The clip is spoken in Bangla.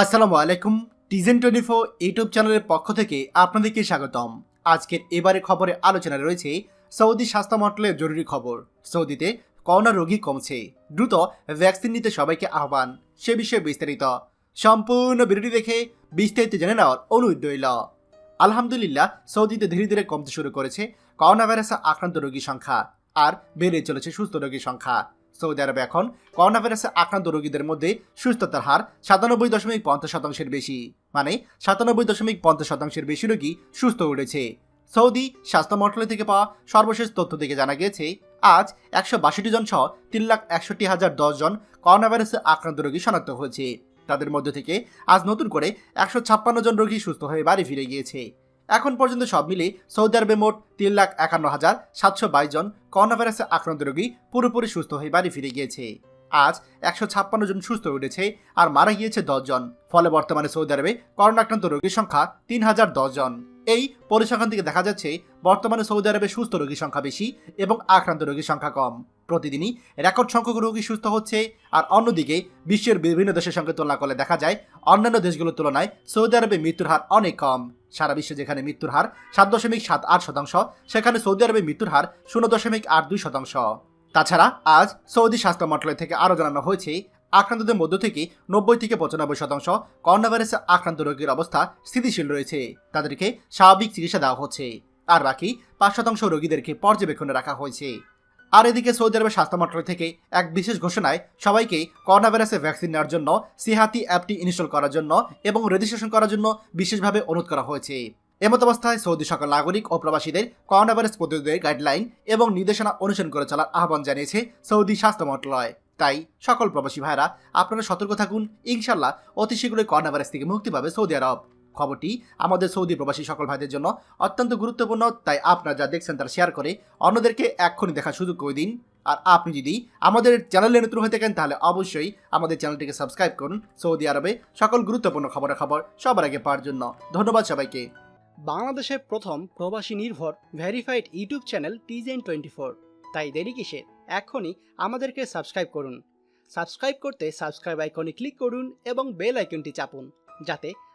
আসসালামু আলাইকুম। টিজেন টোয়েন্টি ফোর ইউটিউব চ্যানেলের পক্ষ থেকে আপনাদেরকে স্বাগতম। আজকের এবারে খবরে আলোচনা রয়েছে সৌদি স্বাস্থ্য মন্ত্রণালয়ের জরুরি খবর। সৌদিতে করোনা রোগী কমছে। দ্রুত ভ্যাকসিন নিতে সবাইকে আহ্বান। সে বিষয়ে বিস্তারিত। সম্পূর্ণ বিরতি দেখে বিস্তারিত জেনে নেওয়ার অনুরোধ রইল। আলহামদুলিল্লাহ, সৌদিতে ধীরে ধীরে কমতে শুরু করেছে করোনা ভাইরাসে আক্রান্ত রোগীর সংখ্যা। আর বেড়ে চলেছে সুস্থ রোগীর সংখ্যা। সৌদি আরবে এখন করোনা ভাইরাসে আক্রান্ত রোগীদের মধ্যে সুস্থতার হার সাতানব্বই দশমিক পঞ্চাশ শতাংশের বেশি। মানে সাতানব্বই দশমিক পঞ্চাশ শতাংশের বেশি রোগী সুস্থ উঠেছে। সৌদি স্বাস্থ্য মন্ত্রণালয় থেকে পাওয়া সর্বশেষ তথ্য থেকে জানা গিয়েছে, আজ একশো বাষট্টি জন সহ তিন লাখ একষট্টি হাজার দশ জন করোনা ভাইরাসে আক্রান্ত রোগী শনাক্ত হয়েছে। তাদের মধ্যে থেকে আজ নতুন করে একশো ছাপ্পান্ন জন রোগী সুস্থ হয়ে বাড়ি ফিরে গিয়েছে। এখন পর্যন্ত সব মিলে সৌদি আরবে মোট তিন লাখ একান্ন হাজার সাতশো বাইশ জন করোনা ভাইরাসে আক্রান্ত রোগী পুরোপুরি সুস্থ হয়ে বাড়ি ফিরে গিয়েছে। আজ একশো ছাপ্পান্ন জন সুস্থ হয়ে উঠেছে আর মারা গিয়েছে দশ জন। ফলে বর্তমানে সৌদি আরবে করোনা আক্রান্ত রোগীর সংখ্যা তিন হাজার দশ জন। এই পরিসংখ্যান থেকে দেখা যাচ্ছে, বর্তমানে সৌদি আরবে সুস্থ রোগীর সংখ্যা বেশি এবং আক্রান্ত রোগীর সংখ্যা কম। প্রতিদিনই রেকর্ড সংখ্যক রোগী সুস্থ হচ্ছে আর অন্যদিকে বিশ্বের বিভিন্ন দেশের সঙ্গে তুলনা করলে দেখা যায় অন্যান্য দেশগুলোর তুলনায় সৌদি আরবে মৃত্যুর হার অনেক কম। সারা বিশ্বে যেখানে মৃত্যুর হার সাত দশমিক সাত আট শতাংশ, সেখানে সৌদি আরবে মৃত্যুর হার শূন্য দশমিক আট দুই শতাংশ। তাছাড়া আজ সৌদি স্বাস্থ্য মন্ত্রণালয় থেকে আরও জানানো হয়েছে, আক্রান্তদের মধ্য থেকে নব্বই থেকে পঁচানব্বই শতাংশ করোনা ভাইরাসে আক্রান্ত রোগীর অবস্থা স্থিতিশীল রয়েছে। তাদেরকে স্বাভাবিক চিকিৎসা দেওয়া হচ্ছে। আর বাকি পাঁচ শতাংশ রোগীদেরকে পর্যবেক্ষণে রাখা হয়েছে। আর এদিকে সৌদি আরবের স্বাস্থ্য মন্ত্রণালয় থেকে এক বিশেষ ঘোষণায় সবাইকে করোনা ভাইরাসের ভ্যাকসিন নেওয়ার জন্য সিহাতি অ্যাপটি ইনস্টল করার জন্য এবং রেজিস্ট্রেশন করার জন্য বিশেষভাবে অনুরোধ করা হয়েছে। এমত অবস্থায় সৌদি সকল নাগরিক ও প্রবাসীদের করোনা ভাইরাস প্রতিরোধের গাইডলাইন এবং নির্দেশনা অনুসরণ করে চলার আহ্বান জানিয়েছে সৌদি স্বাস্থ্য মন্ত্রণালয়। তাই সকল প্রবাসী ভাইরা আপনারা সতর্ক থাকুন। ইনশাল্লাহ অতি শীঘ্রই করোনা ভাইরাস থেকে মুক্তি পাবে সৌদি আরব। খবরটি আমাদের সৌদি প্রবাসী সকল ভাইদের জন্য অত্যন্ত গুরুত্বপূর্ণ, তাই আপনারা যা দেখছেন তারা শেয়ার করে অন্যদেরকে এক্ষুনি দেখার সুযোগ করে দিন। আর আপনি যদি আমাদের চ্যানেলে নতুন হয়ে থাকেন, তাহলে অবশ্যই আমাদের চ্যানেলটিকে সাবস্ক্রাইব করুন, সৌদি আরবে সকল গুরুত্বপূর্ণ খবরের খবর সবার আগে পাওয়ার জন্য। ধন্যবাদ সবাইকে। বাংলাদেশের প্রথম প্রবাসী নির্ভর ভেরিফাইড ইউটিউব চ্যানেল টিজেন টোয়েন্টি ফোর তাই দেরি কিসের এখনই আমাদেরকে সাবস্ক্রাইব করুন। সাবস্ক্রাইব করতে সাবস্ক্রাইব আইকনে ক্লিক করুন এবং বেল আইকনটি চাপুন, যাতে